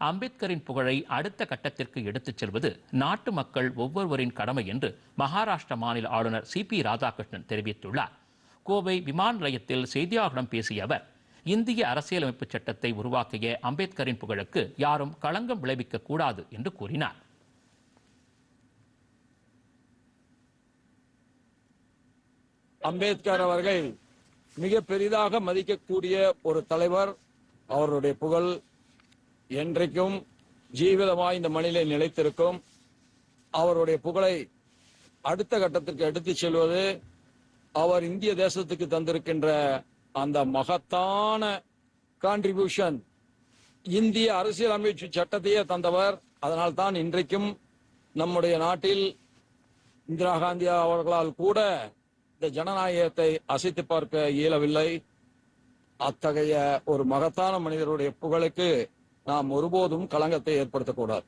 அம்பேத்கரின் புகழை அடுத்த கட்டத்திற்கு எடுத்துச் செல்வது நாட்டு மக்கள் ஒவ்வொருவரின் கடமை என்று மகாராஷ்டிர மாநில ஆளுநர் சி பி ராதாகிருஷ்ணன் தெரிவித்துள்ளார். கோவை விமான நிலையத்தில் செய்தியாளர்களிடம் பேசிய அவர் இந்திய அரசியலமைப்பு சட்டத்தை உருவாக்கிய அம்பேத்கரின் புகழுக்கு யாரும் களங்கம் விளைவிக்க கூடாது என்று கூறினார். அம்பேத்கர் அவர்கள் மிக பெரிதாக மதிக்கக்கூடிய ஒரு தலைவர் அவருடைய புகழ் என்றைக்கும் ஜீவிதமாய் இந்த மண்ணிலே நிலைத்திருக்கும். அவருடைய புகழை அடுத்த கட்டத்திற்கு எடுத்துச் செல்வது அவர் இந்திய தேசத்துக்கு தந்திருக்கின்ற அந்த மகத்தான கான்ட்ரிபியூஷன் இந்திய அரசியலமைப்பு சட்டத்தையே தந்தவர். அதனால் தான் இன்றைக்கும் நம்முடைய நாட்டில் இந்திரா காந்தி அவர்களால் கூட இந்த ஜனநாயகத்தை அசைத்து பார்க்க இயலவில்லை. அத்தகைய ஒரு மகத்தான மனிதருடைய புகழுக்கு நாம் ஒருபோதும் களங்கத்தை ஏற்படுத்தக்கூடாது.